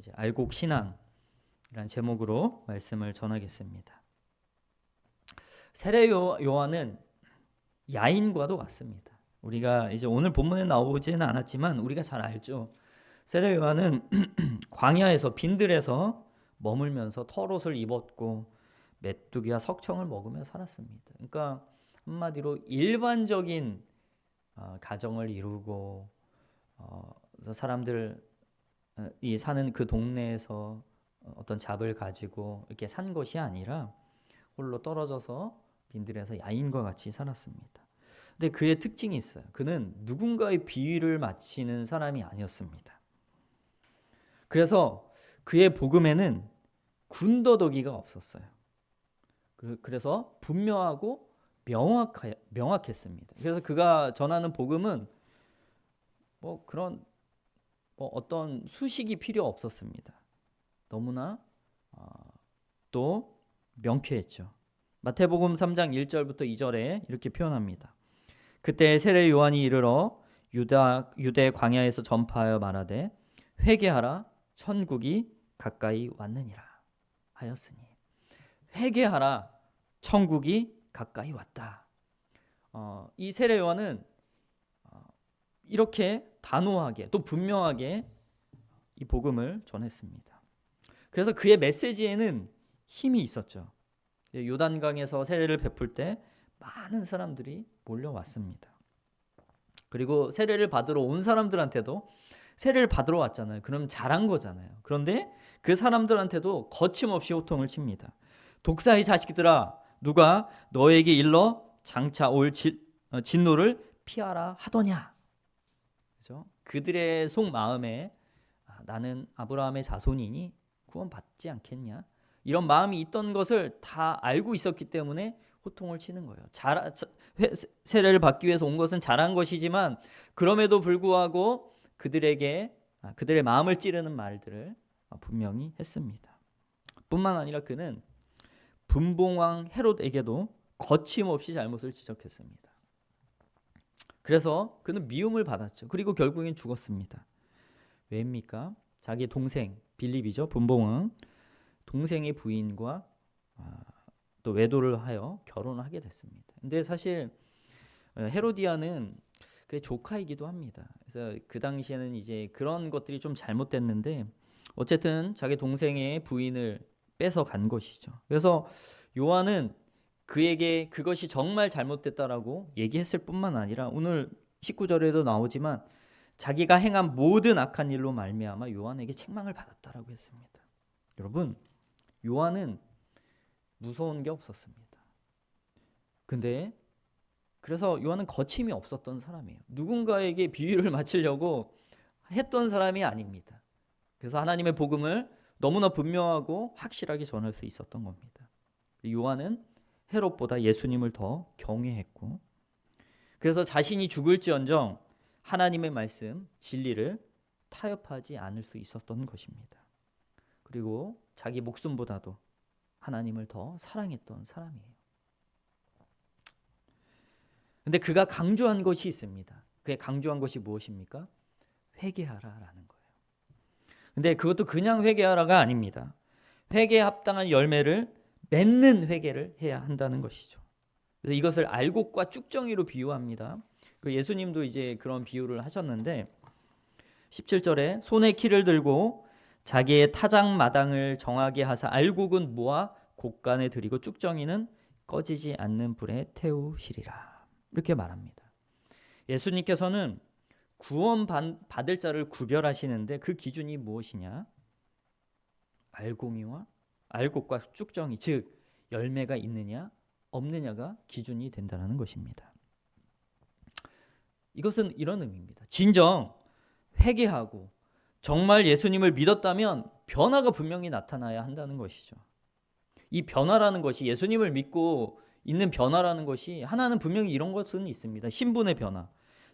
이제 알곡 신앙이란 제목으로 말씀을 전하겠습니다. 세례 요- 요한은 야인과도 같습니다. 우리가 이제 오늘 본문에 나오지는 않았지만 우리가 잘 알죠. 세례 요한은 광야에서 빈들에서 머물면서 털옷을 입었고 메뚜기와 석청을 먹으며 살았습니다. 그러니까 한마디로 일반적인 어, 가정을 이루고 어, 사람들 어, 이 사는 그 동네에서 어떤 잡을 가지고 이렇게 산 것이 아니라 홀로 떨어져서 빈들에서 야인과 같이 살았습니다. 근데 그의 특징이 있어요. 그는 누군가의 비위를 맞히는 사람이 아니었습니다. 그래서 그의 복음에는 군더더기가 없었어요. 그- 그래서 분명하고 명확하, 명확했습니다. 그래서 그가 전하는 복음은 뭐 그런 뭐 어떤 수식이 필요 없었습니다. 너무나 어, 또 명쾌했죠. 마태복음 3장 1절부터 2절에 이렇게 표현합니다. 그때 세례 요한이 이르러 유다 유대 광야에서 전파하여 말하되 회개하라 천국이 가까이 왔느니라 하였으니 회개하라 천국이 가까이 왔다. 어, 이 세례 요한은 어, 이렇게 단호하게 또 분명하게 이 복음을 전했습니다. 그래서 그의 메시지에는 힘이 있었죠. 요단강에서 세례를 베풀 때 많은 사람들이 몰려왔습니다. 그리고 세례를 받으러 온 사람들한테도 세례를 받으러 왔잖아요. 그럼 잘한 거잖아요. 그런데 그 사람들한테도 거침없이 호통을 칩니다. 독사의 자식들아, 누가 너에게 일러 장차 올 진, 어, 진노를 피하라 하더냐? 그죠? 그들의 속 마음에 아, 나는 아브라함의 자손이니 구원받지 않겠냐? 이런 마음이 있던 것을 다 알고 있었기 때문에 호통을 치는 거예요. 잘 세례를 받기 위해서 온 것은 잘한 것이지만 그럼에도 불구하고 그들에게 아, 그들의 마음을 찌르는 말들을 아, 분명히 했습니다. 뿐만 아니라 그는 분봉왕 헤롯에게도 거침없이 잘못을 지적했습니다. 그래서 그는 미움을 받았죠. 그리고 결국엔 죽었습니다. 왜입니까? 자기 동생 빌립이죠. 분봉왕 동생의 부인과 아, 또 외도를 하여 결혼을 하게 됐습니다. 근데 사실 어, 헤로디아는 그의 조카이기도 합니다. 그래서 그 당시에는 이제 그런 것들이 좀 잘못됐는데 어쨌든 자기 동생의 부인을 뺏어 간 것이죠. 그래서 요한은 그에게 그것이 정말 잘못됐다라고 얘기했을 뿐만 아니라 오늘 19절에도 나오지만 자기가 행한 모든 악한 일로 말미암아 요한에게 책망을 받았다라고 했습니다. 여러분, 요한은 무서운 게 없었습니다. 근데 그래서 요한은 거침이 없었던 사람이에요. 누군가에게 비위를 맞추려고 했던 사람이 아닙니다. 그래서 하나님의 복음을 너무나 분명하고 확실하게 전할 수 있었던 겁니다. 요한은 헤롯보다 예수님을 더 경외했고 그래서 자신이 죽을지언정 하나님의 말씀 진리를 타협하지 않을 수 있었던 것입니다. 그리고 자기 목숨보다도 하나님을 더 사랑했던 사람이에요. 근데 그가 강조한 것이 있습니다. 그의 강조한 것이 무엇입니까? 회개하라라는 거예요. 근데 그것도 그냥 회개하라가 아닙니다. 회개에 합당한 열매를 맺는 회개를 해야 한다는 것이죠. 그래서 이것을 알곡과 쭉정이로 비유합니다. 그 예수님도 이제 그런 비유를 하셨는데 17절에 손에 키를 들고 자기의 타작 마당을 정하게 하사 알곡은 모아 곡간에 들이고 쭉정이는 꺼지지 않는 불에 태우시리라. 이렇게 말합니다. 예수님께서는 구원 반- 받을 자를 구별하시는데 그 기준이 무엇이냐? 알곡이와 알곡과 쭉정이 즉 열매가 있느냐 없느냐가 기준이 된다는 것입니다. 이것은 이런 의미입니다. 진정 회개하고 정말 예수님을 믿었다면 변화가 분명히 나타나야 한다는 것이죠. 이 변화라는 것이 예수님을 믿고 있는 변화라는 것이 하나는 분명히 이런 것은 있습니다. 신분의 변화,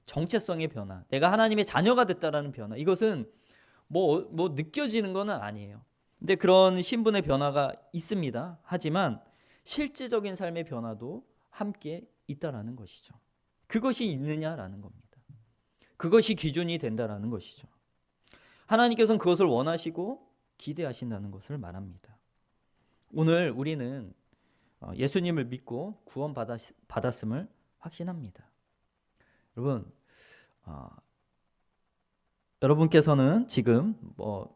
정체성의 변화, 내가 하나님의 자녀가 됐다라는 변화. 이것은 뭐, 뭐 느껴지는 것은 아니에요. 근데 그런 신분의 변화가 있습니다. 하지만 실제적인 삶의 변화도 함께 있다라는 것이죠. 그것이 있느냐라는 겁니다. 그것이 기준이 된다라는 것이죠. 하나님께서는 그것을 원하시고 기대하신다는 것을 말합니다. 오늘 우리는 어, 예수님을 믿고 구원 받았음을 확신합니다. 여러분, 어, 여러분께서는 지금 뭐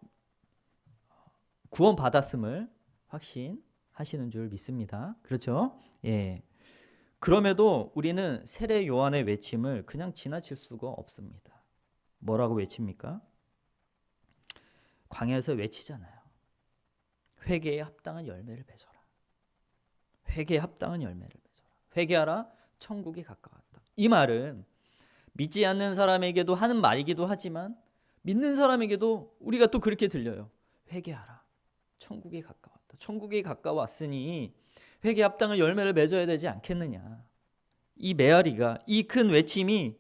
구원 받았음을 확신하시는 줄 믿습니다. 그렇죠? 예. 그럼에도 우리는 세례 요한의 외침을 그냥 지나칠 수가 없습니다. 뭐라고 외칩니까? 광야에서 외치잖아요. 회개에 합당한 열매를 맺어라. 회개에 합당한 열매를 맺어라. 회개하라 천국이 가까웠다. 이 말은 믿지 않는 사람에게도 하는 말이기도 하지만 믿는 사람에게도 우리가 또 그렇게 들려요. 회개하라. 천국이 가까웠다. 천국이 가까웠으니 회개 합당한 열매를 맺어야 되지 않겠느냐. 이 메아리가 이 큰 외침이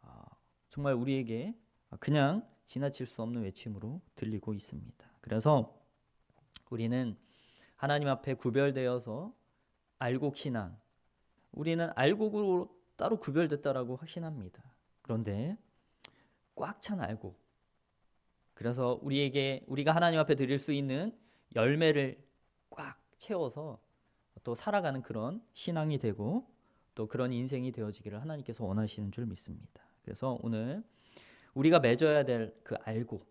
아, 정말 우리에게 그냥 지나칠 수 없는 외침으로 들리고 있습니다. 그래서 우리는 하나님 앞에 구별되어서 알곡 신앙, 우리는 알곡으로 따로 구별됐다라고 확신합니다. 그런데 꽉 찬 알곡. 그래서 우리에게 우리가 하나님 앞에 드릴 수 있는 열매를 꽉 채워서 또 살아가는 그런 신앙이 되고 또 그런 인생이 되어지기를 하나님께서 원하시는 줄 믿습니다. 그래서 오늘 우리가 맺어야 될 그 알고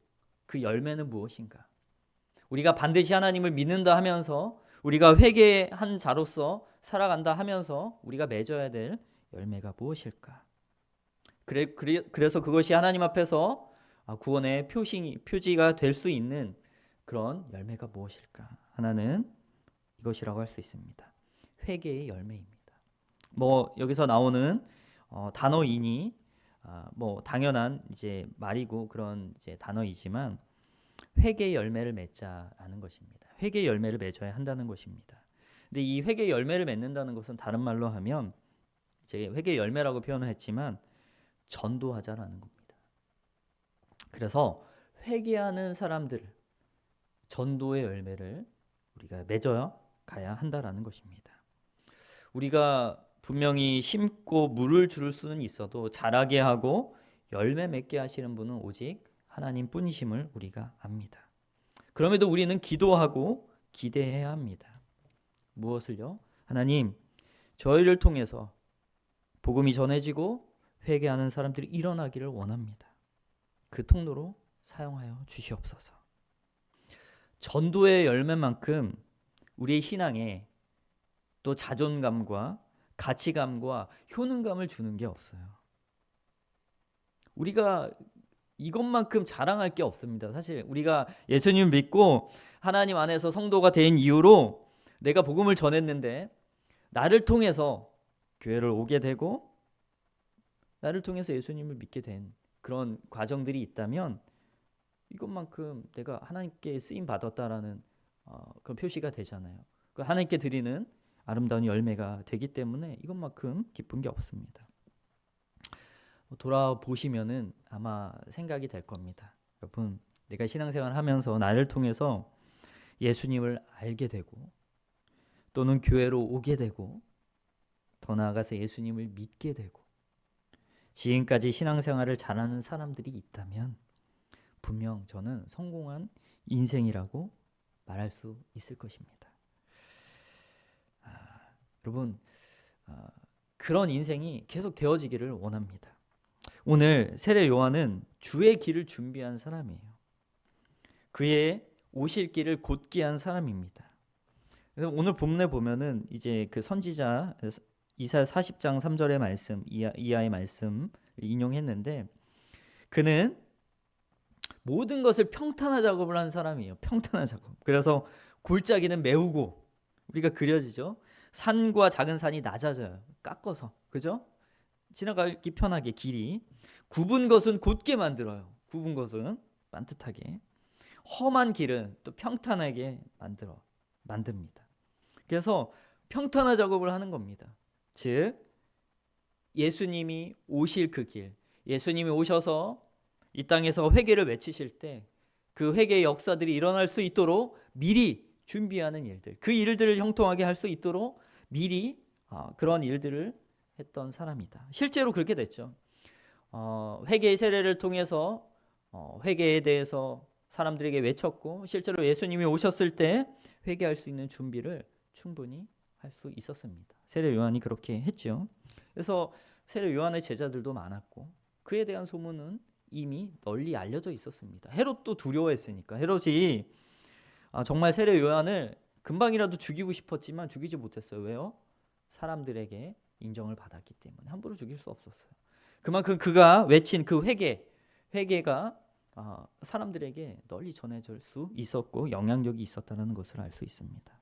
그 열매는 무엇인가? 우리가 반드시 하나님을 믿는다 하면서 우리가 회개한 자로서 살아간다 하면서 우리가 맺어야 될 열매가 무엇일까? 그래, 그래 그래서 그것이 하나님 앞에서 아, 구원의 표시 표지가 될 수 있는 그런 열매가 무엇일까? 하나는 이것이라고 할 수 있습니다. 회개의 열매입니다. 뭐 여기서 나오는 어, 단어이니 아, 뭐 당연한 이제 말이고 그런 이제 단어이지만 회개 열매를 맺자라는 것입니다. 회개 열매를 맺어야 한다는 것입니다. 근데 이 회개 열매를 맺는다는 것은 다른 말로 하면 제 회개 열매라고 표현을 했지만 전도하자라는 겁니다. 그래서 회개하는 사람들 전도의 열매를 우리가 맺어야 가야 한다라는 것입니다. 우리가 분명히 심고 물을 줄 수는 있어도 자라게 하고 열매 맺게 하시는 분은 오직 하나님 뿐이심을 우리가 압니다. 그럼에도 우리는 기도하고 기대해야 합니다. 무엇을요? 하나님, 저희를 통해서 복음이 전해지고 회개하는 사람들이 일어나기를 원합니다. 그 통로로 사용하여 주시옵소서. 전도의 열매만큼 우리의 신앙에 또 자존감과 가치감과 효능감을 주는 게 없어요. 우리가 이것만큼 자랑할 게 없습니다. 사실 우리가 예수님 믿고 하나님 안에서 성도가 된 이후로 내가 복음을 전했는데 나를 통해서 교회를 오게 되고 나를 통해서 예수님을 믿게 된 그런 과정들이 있다면 이것만큼 내가 하나님께 쓰임 받았다라는 어, 그런 표시가 되잖아요. 그 하나님께 드리는 아름다운 열매가 되기 때문에 이것만큼 기쁜 게 없습니다. 뭐 돌아보시면은 아마 생각이 될 겁니다. 여러분, 내가 신앙생활 하면서 나를 통해서 예수님을 알게 되고 또는 교회로 오게 되고 더 나아가서 예수님을 믿게 되고 지금까지 신앙생활을 잘하는 사람들이 있다면 분명 저는 성공한 인생이라고 말할 수 있을 것입니다. 아, 여러분 아, 그런 인생이 계속 되어지기를 원합니다. 오늘 세례 요한은 주의 길을 준비한 사람이에요. 그의 오실 길을 곧게 한 사람입니다. 오늘 본문에 보면은 이제 그 선지자 이사 40장 3절의 말씀 이하, 이하의 말씀 인용했는데 그는 모든 것을 평탄화 작업을 한 사람이에요. 평탄화 작업. 그래서 골짜기는 메우고 우리가 그려지죠. 산과 작은 산이 낮아져요. 깎아서. 그죠? 지나가기 편하게 길이 굽은 것은 곧게 만들어요. 굽은 것은 반듯하게 험한 길은 또 평탄하게 만들어 만듭니다. 그래서 평탄화 작업을 하는 겁니다. 즉 예수님이 오실 그 길, 예수님이 오셔서 이 땅에서 회개를 외치실 때 그 회개의 역사들이 일어날 수 있도록 미리 준비하는 일들, 그 일들을 형통하게 할 수 있도록 미리 어, 그런 일들을 했던 사람이다. 실제로 그렇게 됐죠. 어, 회개의 세례를 통해서 어, 회개에 대해서 사람들에게 외쳤고 실제로 예수님이 오셨을 때 회개할 수 있는 준비를 충분히 할 수 있었습니다. 세례 요한이 그렇게 했죠. 그래서 세례 요한의 제자들도 많았고 그에 대한 소문은 이미 널리 알려져 있었습니다. 헤롯도 두려워했으니까 헤롯이 아, 정말 세례 요한을 금방이라도 죽이고 싶었지만 죽이지 못했어요. 왜요? 사람들에게 인정을 받았기 때문에 함부로 죽일 수 없었어요. 그만큼 그가 외친 그 회개, 회개가 아, 사람들에게 널리 전해질 수 있었고 영향력이 있었다는 것을 알 수 있습니다.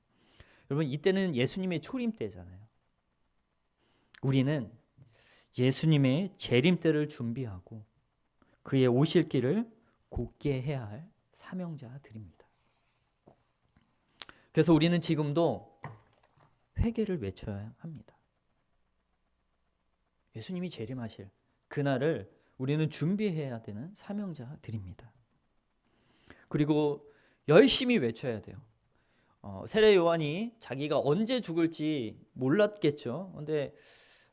여러분 이때는 예수님의 초림 때잖아요. 우리는 예수님의 재림 때를 준비하고 그의 오실 길을 곧게 해야 할 사명자들입니다. 그래서 우리는 지금도 회개를 외쳐야 합니다. 예수님이 재림하실 그날을 우리는 준비해야 되는 사명자들입니다. 그리고 열심히 외쳐야 돼요. 어, 세례 요한이 자기가 언제 죽을지 몰랐겠죠. 근데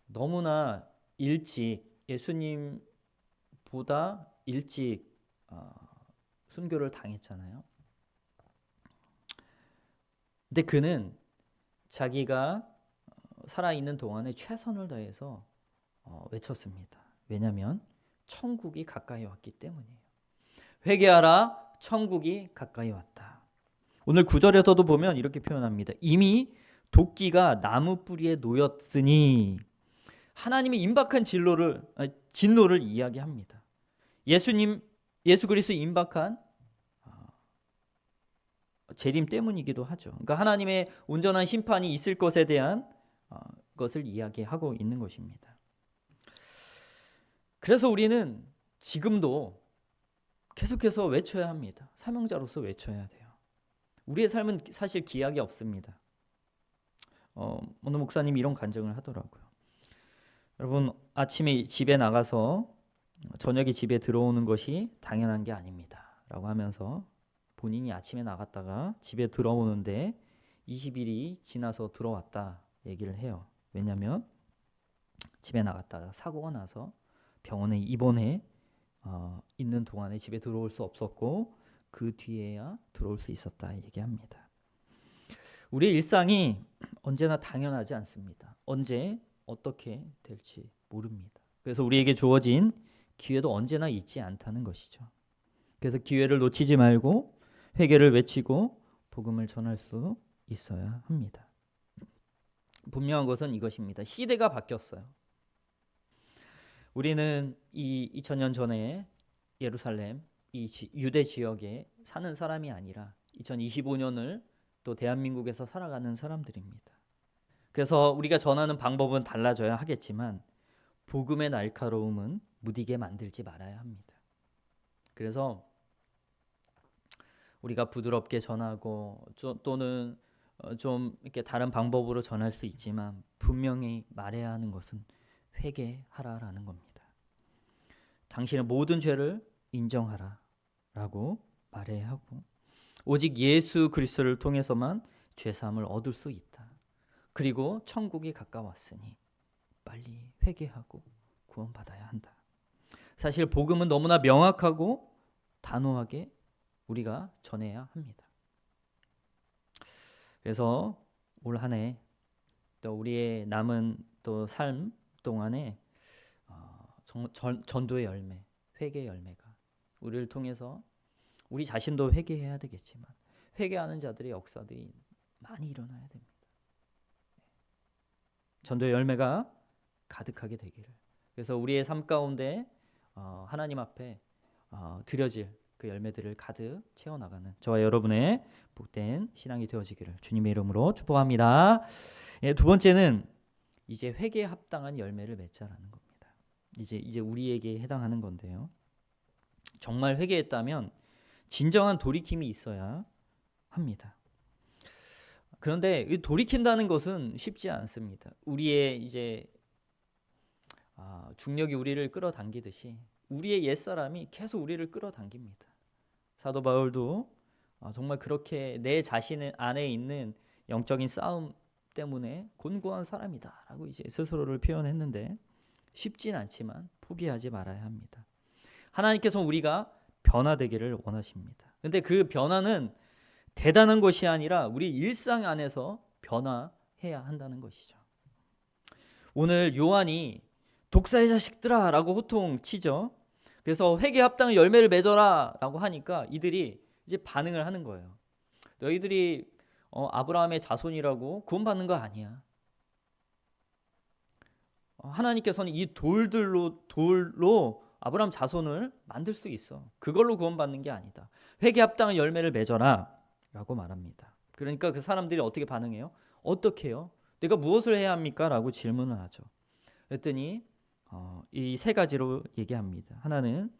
너무나 일찍 예수님 보다 일찍 어, 순교를 당했잖아요. 근데 그는 자기가 살아 있는 동안에 최선을 다해서 어, 외쳤습니다. 왜냐하면 천국이 가까이 왔기 때문이에요. 회개하라, 천국이 가까이 왔다. 오늘 구절에서도 보면 이렇게 표현합니다. 이미 도끼가 나무 뿌리에 놓였으니 하나님의 임박한 진로를 아니, 진노를 이야기합니다. 예수님 예수 그리스도 임박한 어, 재림 때문이기도 하죠. 그러니까 하나님의 온전한 심판이 있을 것에 대한 어, 것을 이야기하고 있는 것입니다. 그래서 우리는 지금도 계속해서 외쳐야 합니다. 사명자로서 외쳐야 돼요. 우리의 삶은 사실 기약이 없습니다. 어, 어느 목사님이 이런 간증을 하더라고요. 여러분 아침에 집에 나가서 저녁에 집에 들어오는 것이 당연한 게 아닙니다.라고 하면서 본인이 아침에 나갔다가 집에 들어오는데 20일이 지나서 들어왔다 얘기를 해요. 왜냐하면 집에 나갔다가 사고가 나서 병원에 입원해 어, 있는 동안에 집에 들어올 수 없었고 그 뒤에야 들어올 수 있었다 얘기합니다. 우리 일상이 언제나 당연하지 않습니다. 언제 어떻게 될지 모릅니다. 그래서 우리에게 주어진 기회도 언제나 있지 않다는 것이죠. 그래서 기회를 놓치지 말고 회개를 외치고 복음을 전할 수 있어야 합니다. 분명한 것은 이것입니다. 시대가 바뀌었어요. 우리는 이 2000년 전에 예루살렘 이 지, 유대 지역에 사는 사람이 아니라 2025년을 또 대한민국에서 살아가는 사람들입니다. 그래서 우리가 전하는 방법은 달라져야 하겠지만 복음의 날카로움은 무디게 만들지 말아야 합니다. 그래서 우리가 부드럽게 전하고 또는 어, 좀 이렇게 다른 방법으로 전할 수 있지만 분명히 말해야 하는 것은 회개하라라는 겁니다. 당신의 모든 죄를 인정하라라고 말해야 하고 오직 예수 그리스도를 통해서만 죄 사함을 얻을 수 있다. 그리고 천국이 가까웠으니 빨리 회개하고 구원받아야 한다. 사실 복음은 너무나 명확하고 단호하게 우리가 전해야 합니다. 그래서 올 한 해 또 우리의 남은 또 삶 동안에 어, 전, 전도의 열매, 회개 열매가 우리를 통해서 우리 자신도 회개해야 되겠지만 회개하는 자들의 역사들이 많이 일어나야 됩니다. 전도의 열매가 가득하게 되기를. 그래서 우리의 삶 가운데 어, 하나님 앞에 어, 드려질 그 열매들을 가득 채워 나가는 저와 여러분의 복된 신앙이 되어지기를 주님의 이름으로 축복합니다. 예, 두 번째는 이제 회개에 합당한 열매를 맺자라는 겁니다. 이제 이제 우리에게 해당하는 건데요. 정말 회개했다면 진정한 돌이킴이 있어야 합니다. 그런데 돌이킨다는 것은 쉽지 않습니다. 우리의 이제 아, 중력이 우리를 끌어당기듯이 우리의 옛 사람이 계속 우리를 끌어당깁니다. 사도 바울도 아, 정말 그렇게 내 자신 안에 있는 영적인 싸움 때문에 곤고한 사람이다라고 이제 스스로를 표현했는데 쉽진 않지만 포기하지 말아야 합니다. 하나님께서 우리가 변화되기를 원하십니다. 근데 그 변화는 대단한 것이 아니라 우리 일상 안에서 변화해야 한다는 것이죠. 오늘 요한이 독사의 자식들아라고 호통 치죠. 그래서 회개 합당의 열매를 맺어라라고 하니까 이들이 이제 반응을 하는 거예요. 너희들이 어, 아브라함의 자손이라고 구원받는 거 아니야. 어, 하나님께서는 이 돌들로 돌로 아브라함 자손을 만들 수 있어. 그걸로 구원받는 게 아니다. 회개 합당한 열매를 맺어라 라고 말합니다. 그러니까 그 사람들이 어떻게 반응해요? 어떻게 해요? 내가 무엇을 해야 합니까?라고 질문을 하죠. 그랬더니 어, 이세 가지로 얘기합니다. 하나는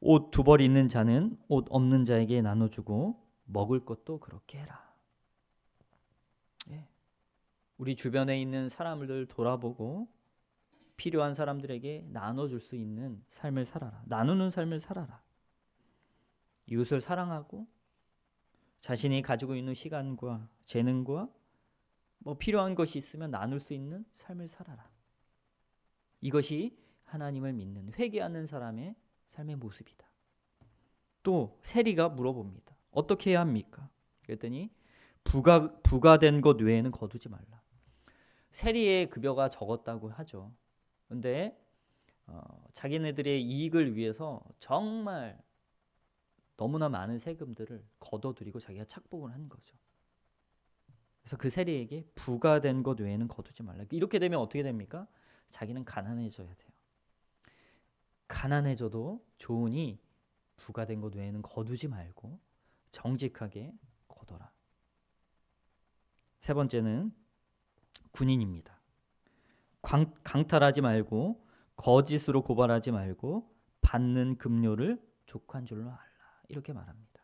옷 두 벌 있는 자는 옷 없는 자에게 나눠주고 먹을 것도 그렇게 해라. 예. 우리 주변에 있는 사람들 돌아보고 필요한 사람들에게 나눠줄 수 있는 삶을 살아라. 나누는 삶을 살아라. 이웃을 사랑하고 자신이 가지고 있는 시간과 재능과 뭐 필요한 것이 있으면 나눌 수 있는 삶을 살아라. 이것이 하나님을 믿는 회개하는 사람의 삶의 모습이다. 또 세리가 물어봅니다. 어떻게 해야 합니까? 그랬더니 부가 부가된 것 외에는 거두지 말라. 세리의 급여가 적었다고 하죠. 근데 어, 자기네들의 이익을 위해서 정말 너무나 많은 세금들을 걷어들이고 자기가 착복을 한 거죠. 그래서 그 세리에게 부가 된 것 외에는 거두지 말라. 이렇게 되면 어떻게 됩니까? 자기는 가난해져야 돼요. 가난해져도 좋으니 부가 된 것 외에는 거두지 말고 정직하게 거둬라. 세 번째는 군인입니다. 광, 강탈하지 말고 거짓으로 고발하지 말고 받는 급료를 족한 줄로 알라. 이렇게 말합니다.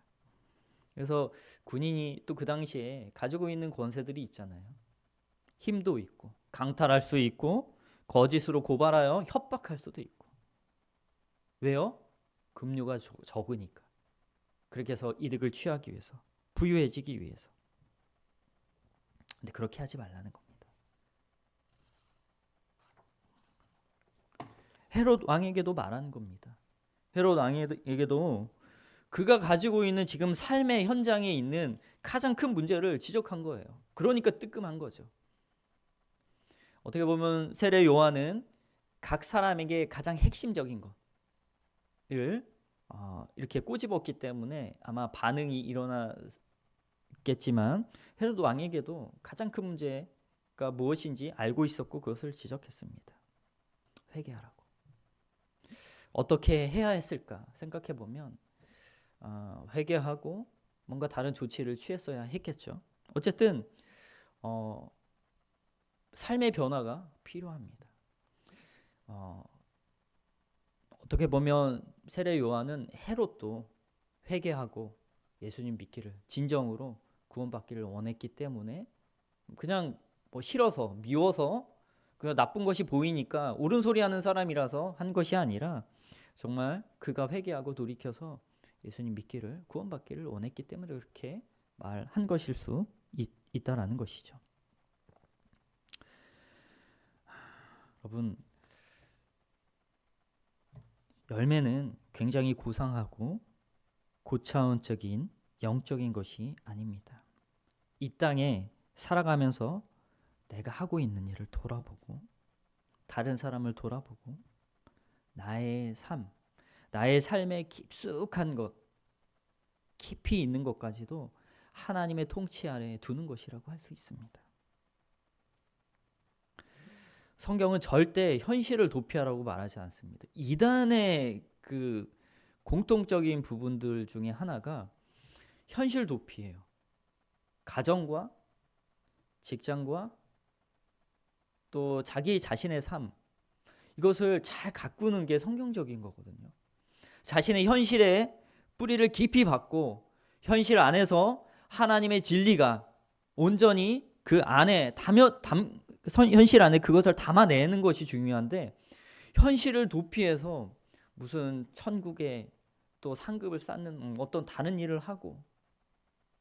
그래서 군인이 또 그 당시에 가지고 있는 권세들이 있잖아요. 힘도 있고 강탈할 수 있고 거짓으로 고발하여 협박할 수도 있고. 왜요? 급료가 적- 적으니까. 그렇게 해서 이득을 취하기 위해서, 부유해지기 위해서. 근데 그렇게 하지 말라는 겁니다. 헤롯 왕에게도 말하는 겁니다. 헤롯 왕에게도 그가 가지고 있는 지금 삶의 현장에 있는 가장 큰 문제를 지적한 거예요. 그러니까 뜨끔한 거죠. 어떻게 보면 세례 요한은 각 사람에게 가장 핵심적인 것을 어, 이렇게 꼬집었기 때문에 아마 반응이 일어났겠지만 헤로드 왕에게도 가장 큰 문제가 무엇인지 알고 있었고 그것을 지적했습니다. 회개하라고. 어떻게 해야 했을까 생각해 보면 어, 회개하고 뭔가 다른 조치를 취했어야 했겠죠. 어쨌든 어, 삶의 변화가 필요합니다. 어, 어떻게 보면 세례 요한은 헤롯도 회개하고 예수님 믿기를 진정으로 구원받기를 원했기 때문에 그냥 뭐 싫어서 미워서 그냥 나쁜 것이 보이니까 옳은 소리 하는 사람이라서 한 것이 아니라 정말 그가 회개하고 돌이켜서 예수님 믿기를 구원받기를 원했기 때문에 그렇게 말한 것일 수 있, 있다라는 것이죠. 여러분 열매는 굉장히 고상하고 고차원적인 영적인 것이 아닙니다. 이 땅에 살아가면서 내가 하고 있는 일을 돌아보고 다른 사람을 돌아보고 나의 삶, 나의 삶의 깊숙한 것, 깊이 있는 것까지도 하나님의 통치 아래에 두는 것이라고 할 수 있습니다. 성경은 절대 현실을 도피하라고 말하지 않습니다. 이단의 그 공통적인 부분들 중에 하나가 현실 도피예요. 가정과 직장과 또 자기 자신의 삶 이것을 잘 가꾸는 게 성경적인 거거든요. 자신의 현실에 뿌리를 깊이 박고 현실 안에서 하나님의 진리가 온전히 그 안에 담여 담 선- 현실 안에 그것을 담아내는 것이 중요한데 현실을 도피해서 무슨 천국에 또 상급을 쌓는 음, 어떤 다른 일을 하고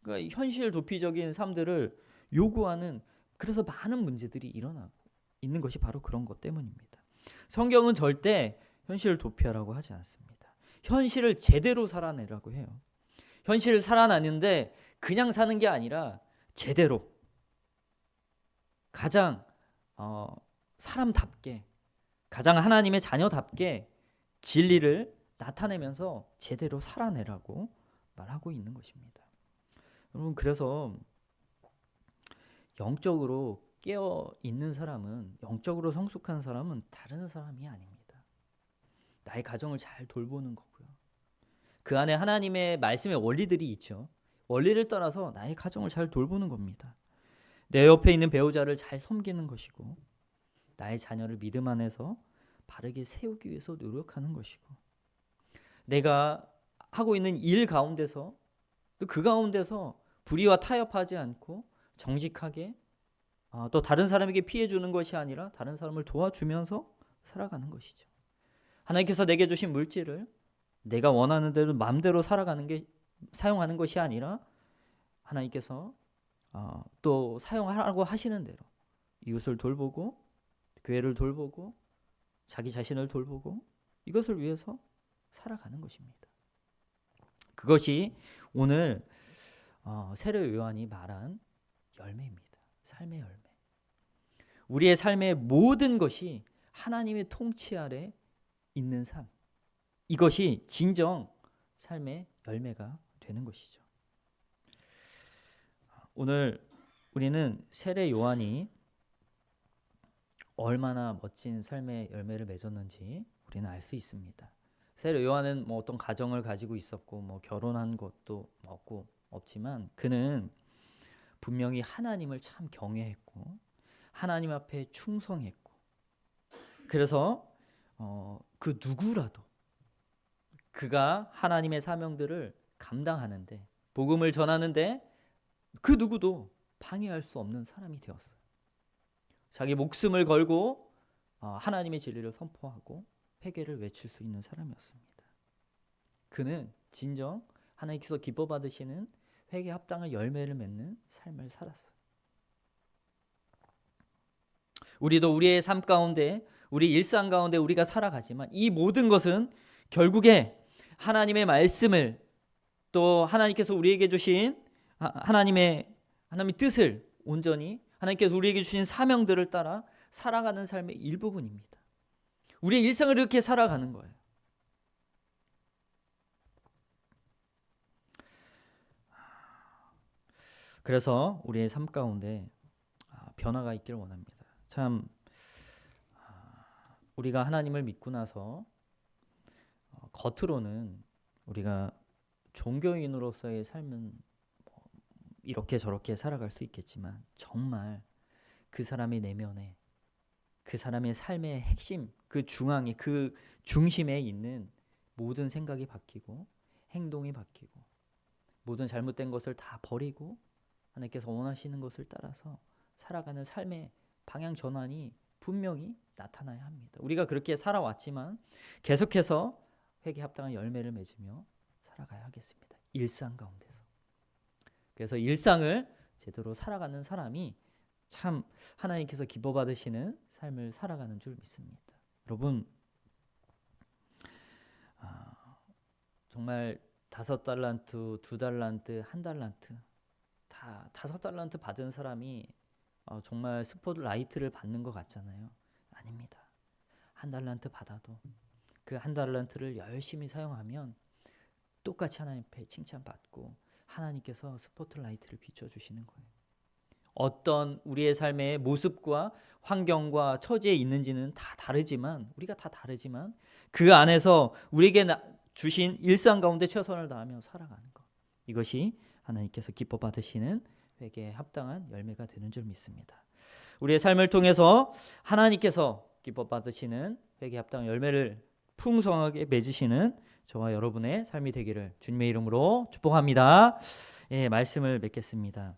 그러니까 현실 도피적인 삶들을 요구하는 그래서 많은 문제들이 일어나고 있는 것이 바로 그런 것 때문입니다. 성경은 절대 현실을 도피하라고 하지 않습니다. 현실을 제대로 살아내라고 해요. 현실을 살아나는데 그냥 사는 게 아니라 제대로 가장 어, 사람답게 가장 하나님의 자녀답게 진리를 나타내면서 제대로 살아내라고 말하고 있는 것입니다. 여러분 그래서 영적으로 깨어 있는 사람은 영적으로 성숙한 사람은 다른 사람이 아닙니다. 나의 가정을 잘 돌보는 거고요. 그 안에 하나님의 말씀의 원리들이 있죠. 원리를 따라서 나의 가정을 잘 돌보는 겁니다. 내 옆에 있는 배우자를 잘 섬기는 것이고 나의 자녀를 믿음 안에서 바르게 세우기 위해서 노력하는 것이고 내가 하고 있는 일 가운데서 또 그 가운데서 불의와 타협하지 않고 정직하게 아, 또 다른 사람에게 피해 주는 것이 아니라 다른 사람을 도와주면서 살아가는 것이죠. 하나님께서 내게 주신 물질을 내가 원하는 대로 마음대로 살아가는 게 사용하는 것이 아니라 하나님께서 어, 또 사용하라고 하시는 대로 이웃을 돌보고 교회를 돌보고 자기 자신을 돌보고 이것을 위해서 살아가는 것입니다. 그것이 오늘 어, 세례 요한이 말한 열매입니다. 삶의 열매. 우리의 삶의 모든 것이 하나님의 통치 아래 있는 삶. 이것이 진정 삶의 열매가 되는 것이죠. 오늘 우리는 세례 요한이 얼마나 멋진 삶의 열매를 맺었는지 우리는 알 수 있습니다. 세례 요한은 뭐 어떤 가정을 가지고 있었고 뭐 결혼한 것도 없고 없지만 그는 분명히 하나님을 참 경외했고 하나님 앞에 충성했고 그래서 어, 그 누구라도 그가 하나님의 사명들을 감당하는데 복음을 전하는데 그 누구도 방해할 수 없는 사람이 되었어요. 자기 목숨을 걸고 어, 하나님의 진리를 선포하고 회개를 외칠 수 있는 사람이었습니다. 그는 진정 하나님께서 기뻐 받으시는 회개 합당한 열매를 맺는 삶을 살았어요. 우리도 우리의 삶 가운데 우리 일상 가운데 우리가 살아가지만 이 모든 것은 결국에 하나님의 말씀을 또 하나님께서 우리에게 주신 하나님의 하나님의 뜻을 온전히 하나님께서 우리에게 주신 사명들을 따라 살아가는 삶의 일부분입니다. 우리의 일상을 이렇게 살아가는 거예요. 그래서 우리의 삶 가운데 아, 변화가 있기를 원합니다. 참 아, 우리가 하나님을 믿고 나서 어, 겉으로는 우리가 종교인으로서의 삶은 뭐 이렇게 저렇게 살아갈 수 있겠지만 정말 그 사람의 내면에 그 사람의 삶의 핵심, 그 중앙에 그 중심에 있는 모든 생각이 바뀌고 행동이 바뀌고 모든 잘못된 것을 다 버리고 하나님께서 원하시는 것을 따라서 살아가는 삶의 방향 전환이 분명히 나타나야 합니다. 우리가 그렇게 살아왔지만 계속해서 회개 합당한 열매를 맺으며 살아가야 하겠습니다. 일상 가운데서. 그래서 일상을 제대로 살아가는 사람이 참 하나님께서 기뻐 받으시는 삶을 살아가는 줄 믿습니다. 여러분 아, 정말 다섯 달란트, 두 달란트, 한 달란트 다 다섯 달란트 받은 사람이 어, 정말 스포트라이트를 받는 것 같잖아요. 아닙니다. 한 달란트 받아도 그 한 달란트를 열심히 사용하면 똑같이 하나님 앞에 칭찬받고 하나님께서 스포트라이트를 비춰주시는 거예요. 어떤 우리의 삶의 모습과 환경과 처지에 있는지는 다 다르지만 우리가 다 다르지만 그 안에서 우리에게 주신 일상 가운데 최선을 다하며 살아가는 것 이것이 하나님께서 기뻐 받으시는 회개에 합당한 열매가 되는 줄 믿습니다. 우리의 삶을 통해서 하나님께서 기뻐 받으시는 회개 합당한 열매를 풍성하게 맺으시는 저와 여러분의 삶이 되기를 주님의 이름으로 축복합니다. 예, 말씀을 맺겠습니다.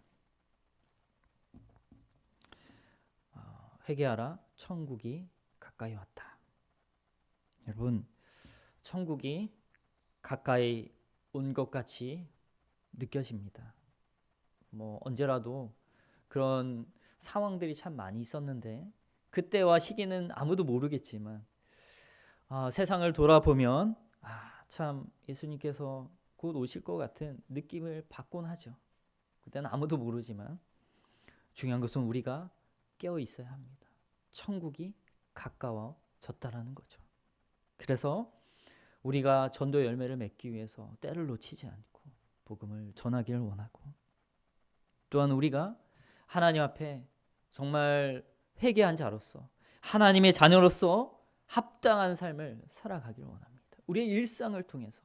회개하라 천국이 가까이 왔다. 여러분 천국이 가까이 온 것 같이 느껴집니다. 뭐 언제라도 그런 상황들이 참 많이 있었는데 그때와 시기는 아무도 모르겠지만 아, 세상을 돌아보면 아, 참 예수님께서 곧 오실 것 같은 느낌을 받곤 하죠. 그때는 아무도 모르지만 중요한 것은 우리가 깨어 있어야 합니다. 천국이 가까워졌다라는 거죠. 그래서 우리가 전도 열매를 맺기 위해서 때를 놓치지 않고 복음을 전하기를 원하고 또한 우리가 하나님 앞에 정말 회개한 자로서 하나님의 자녀로서 합당한 삶을 살아가기를 원합니다. 우리의 일상을 통해서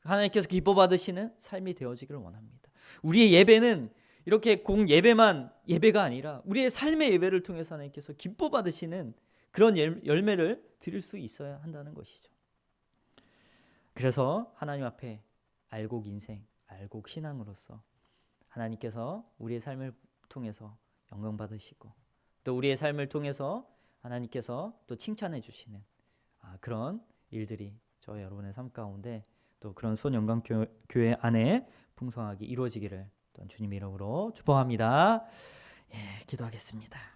하나님께서 기뻐 받으시는 삶이 되어지기를 원합니다. 우리의 예배는 이렇게 공 예배만 예배가 아니라 우리의 삶의 예배를 통해서 하나님께서 기뻐 받으시는 그런 열- 열매를 드릴 수 있어야 한다는 것이죠. 그래서 하나님 앞에 알곡 인생, 알곡 신앙으로서 하나님께서 우리의 삶을 통해서 영광 받으시고 또 우리의 삶을 통해서 하나님께서 또 칭찬해 주시는 아, 그런 일들이 저 여러분의 삶 가운데 또 그런 손영광 교- 교회 안에 풍성하게 이루어지기를 주님 이름으로 축복합니다. 예, 기도하겠습니다.